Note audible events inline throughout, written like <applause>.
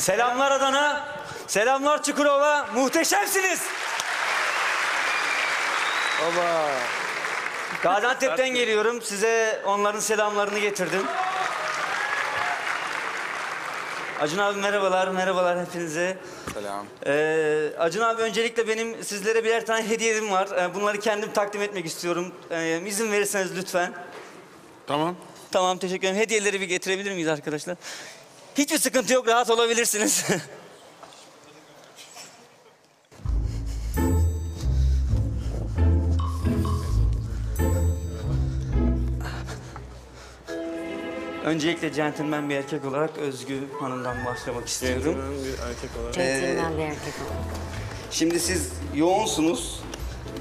Selamlar Adana. Selamlar Çukurova. Muhteşemsiniz. Baba. Gaziantep'ten geliyorum. Size onların selamlarını getirdim. Acun abi merhabalar, merhabalar hepinize. Selam. Ee, Acun abi öncelikle benim sizlere birer tane hediyem var. Ee, bunları kendim takdim etmek istiyorum. Ee, izin verirseniz lütfen. Tamam. Tamam teşekkür ederim. Hediyeleri bir getirebilir miyiz arkadaşlar? Hiçbir sıkıntı yok, rahat olabilirsiniz. <laughs> Öncelikle centilmen bir erkek olarak Özgü Hanım'dan başlamak istiyorum. bir erkek olarak. Centilmen bir erkek olarak. Şimdi siz yoğunsunuz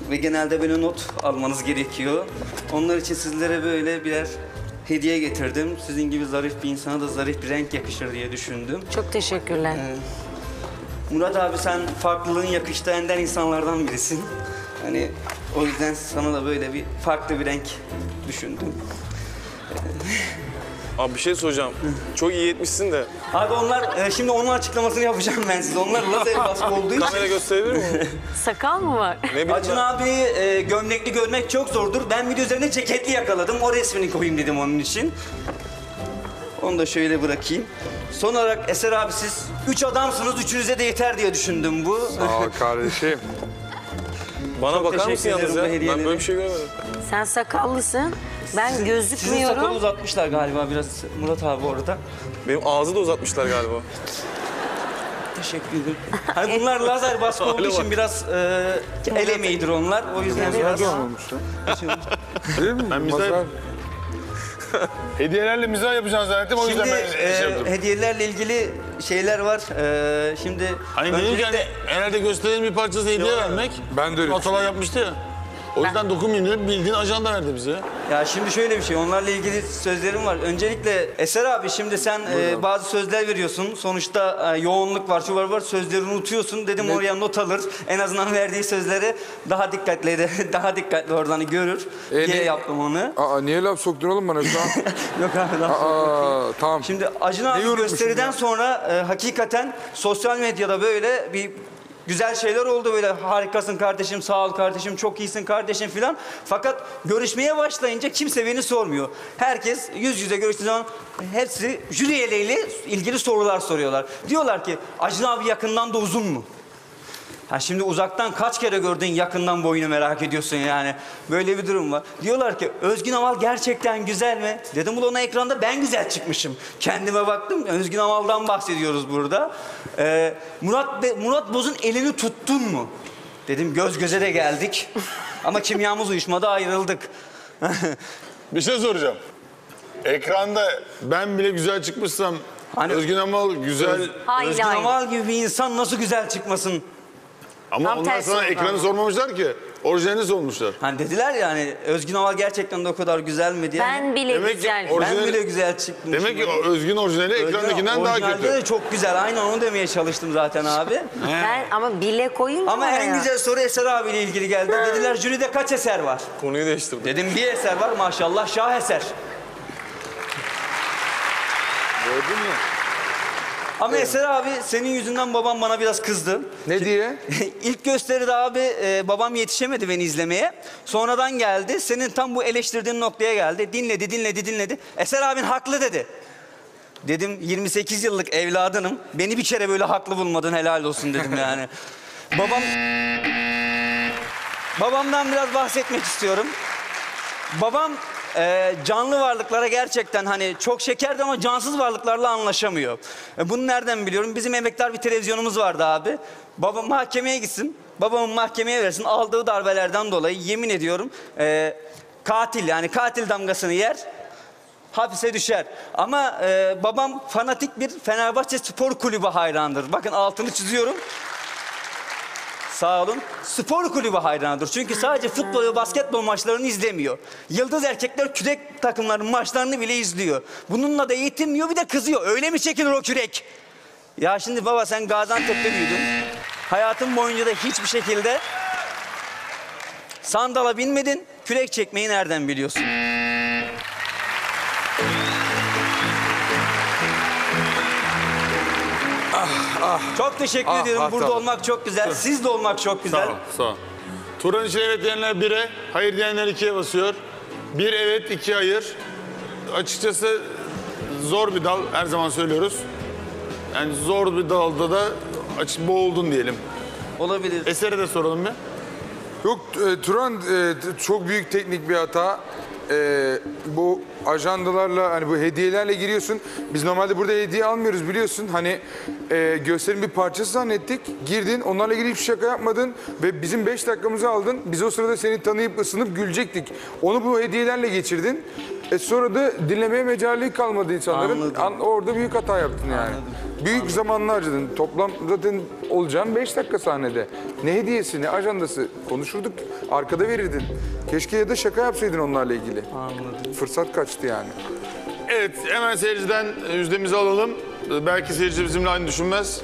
ve genelde böyle not almanız gerekiyor. Onlar için sizlere böyle birer hediye getirdim. Sizin gibi zarif bir insana da zarif bir renk yakışır diye düşündüm. Çok teşekkürler. Murat abi sen farklılığın yakıştığı ender insanlardan birisin. Hani o yüzden sana da böyle bir farklı bir renk düşündüm. Abi bir şey soracağım. Çok iyi etmişsin de. Abi onlar, e, şimdi onun açıklamasını yapacağım ben size. Onlar lazer baskı olduğu için. Kamera gösterebilir mi? <laughs> Sakal mı var? Ne bileyim Acun ben. abi e, gömlekli görmek çok zordur. Ben de üzerine ceketli yakaladım. O resmini koyayım dedim onun için. Onu da şöyle bırakayım. Son olarak Eser abi siz üç adamsınız. Üçünüze de yeter diye düşündüm bu. Sağ ol <laughs> kardeşim. Bana bakar teşekkür mısın yalnız ederim ya? bu Ben hediyeleri. böyle bir şey görmedim. Sen sakallısın. Ben Sizin sakalı gözükmüyorum. uzatmışlar galiba biraz Murat abi orada. Benim ağzı da uzatmışlar galiba. Teşekkür ederim. Hani bunlar lazer baskı olduğu Hale için biraz e, el emeğidir onlar. O yüzden biraz... olmuş lan. Değil mi? Ben Mazhar. mizah- <laughs> Hediyelerle mizah yapacağını zannettim o yüzden Şimdi ben şey e, yaptım. hediyelerle ilgili şeyler var. E, şimdi Hani dedim ki hani herhalde gösterinin bir parçası hediye vermek. Ben de öyle Atalar yapmıştı ya. O yüzden dokunmayayım dedim. Bildiğin ajanda verdi bize. Ya şimdi şöyle bir şey, onlarla ilgili sözlerim var. Öncelikle Eser abi şimdi sen e, bazı sözler veriyorsun. Sonuçta e, yoğunluk var, şu var var. Sözleri unutuyorsun. Dedim oraya not alır. En azından verdiği sözleri daha dikkatli, <laughs> daha dikkatli oradan görür E, diye ne- yaptım onu. Aa niye laf soktun oğlum bana şu an? <laughs> Yok abi laf Aa tamam. Şimdi Acun abi gösteriden ya? sonra e, hakikaten sosyal medyada böyle bir güzel şeyler oldu böyle harikasın kardeşim, sağ ol kardeşim, çok iyisin kardeşim filan. Fakat görüşmeye başlayınca kimse beni sormuyor. Herkes yüz yüze görüştüğü zaman hepsi jüri üyeleriyle ilgili sorular soruyorlar. Diyorlar ki Acun abi yakından da uzun mu? Ha şimdi uzaktan kaç kere gördün yakından boyunu merak ediyorsun yani. Böyle bir durum var. Diyorlar ki Özgün Amal gerçekten güzel mi? Dedim ulan ona ekranda ben güzel çıkmışım. Kendime baktım. Özgün Amal'dan bahsediyoruz burada. Ee, Murat Be- Murat Boz'un elini tuttun mu? Dedim göz göze de geldik. <laughs> Ama kimyamız uyuşmadı ayrıldık. <laughs> Bir şey soracağım. Ekranda ben bile güzel çıkmışsam Hani- Özgün Amal güzel Hayır Özgün hayır. Amal gibi bir insan nasıl güzel çıkmasın? Ama Tam onlar tersi sana oldu ekranı ama. sormamışlar ki. Orijinalini sormuşlar. Hani dediler ya hani Özgün Amal gerçekten de o kadar güzel mi diye. Ben bile Demek ki güzel. or- ben bile güzel çıktım. Demek ki o Özgün orijinali ekrandakinden daha Orijinalde kötü. de çok güzel. Aynen onu demeye çalıştım zaten abi. Ben ama bile koyunca Ama en oraya. güzel soru Eser abiyle ilgili geldi. Dediler jüride kaç eser var? Konuyu değiştirdim. Dedim bir eser var maşallah şah eser. Gördün mü? Ama Eser abi senin yüzünden babam bana biraz kızdı. Ne diye? <laughs> İlk gösteride abi e, babam yetişemedi beni izlemeye. Sonradan geldi. Senin tam bu eleştirdiğin noktaya geldi. Dinledi, dinledi, dinledi. Eser abin haklı dedi. Dedim 28 yıllık evladınım. Beni bir kere böyle haklı bulmadın helal olsun dedim <laughs> yani. Babam... Babamdan biraz bahsetmek istiyorum. Babam e, canlı varlıklara gerçekten hani çok şekerdi ama cansız varlıklarla anlaşamıyor. E, bunu nereden biliyorum? Bizim emektar bir televizyonumuz vardı abi. Babam mahkemeye gitsin. Babamın mahkemeye versin. Aldığı darbelerden dolayı yemin ediyorum e, katil yani katil damgasını yer. Hapise düşer. Ama e, babam fanatik bir Fenerbahçe Spor Kulübü hayrandır. Bakın altını çiziyorum. Sağ olun. Spor kulübü hayranıdır. Çünkü sadece futbol ve basketbol maçlarını izlemiyor. Yıldız erkekler kürek takımlarının maçlarını bile izliyor. Bununla da yetinmiyor bir de kızıyor. Öyle mi çekilir o kürek? Ya şimdi baba sen Gaziantep'te büyüdün. Hayatın boyunca da hiçbir şekilde sandala binmedin. Kürek çekmeyi nereden biliyorsun? Çok teşekkür Ah, ediyorum. ah, Burada tamam. olmak çok güzel. Siz de olmak çok güzel. Sağ ol, sağ ol. Turan için evet diyenler bire, hayır diyenler ikiye basıyor. Bir evet, iki hayır. Açıkçası zor bir dal, her zaman söylüyoruz. Yani zor bir dalda da açık boğuldun diyelim. Olabilir. Eser'e de soralım bir. Yok e, Turan e, çok büyük teknik bir hata. E, bu ajandalarla hani bu hediyelerle giriyorsun. Biz normalde burada hediye almıyoruz biliyorsun. Hani e, gösterinin bir parçası zannettik. Girdin onlarla ilgili hiçbir şaka yapmadın ve bizim 5 dakikamızı aldın. Biz o sırada seni tanıyıp ısınıp gülecektik. Onu bu hediyelerle geçirdin. E sonra da dinlemeye mecali kalmadı insanların. Anladım. An- orada büyük hata yaptın yani. Büyük zamanını harcadın. Toplam zaten olacağın 5 dakika sahnede. Ne hediyesi, ne ajandası konuşurduk. Arkada verirdin. Keşke ya da şaka yapsaydın onlarla ilgili. Anladım. Fırsat kaçtı yani. Evet, hemen seyirciden yüzdemizi alalım. Belki seyirci bizimle aynı düşünmez.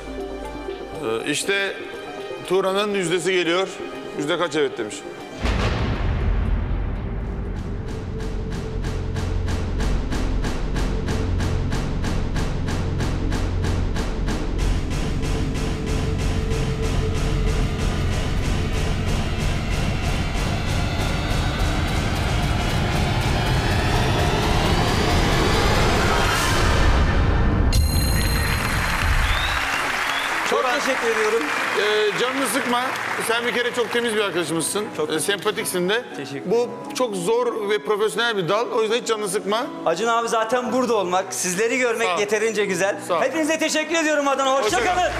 Ee, İşte Turan'ın yüzdesi geliyor. Yüzde kaç evet demiş. Teşekkür ediyorum. Ee, canını sıkma. Sen bir kere çok temiz bir arkadaşımızsın. Çok Ee, sempatiksin de. Teşekkür Bu çok zor ve profesyonel bir dal. O yüzden hiç canını sıkma. Acun abi zaten burada olmak, sizleri görmek yeterince güzel. Hepinize teşekkür ediyorum Adana. Hoşça Hoşça kal. kalın.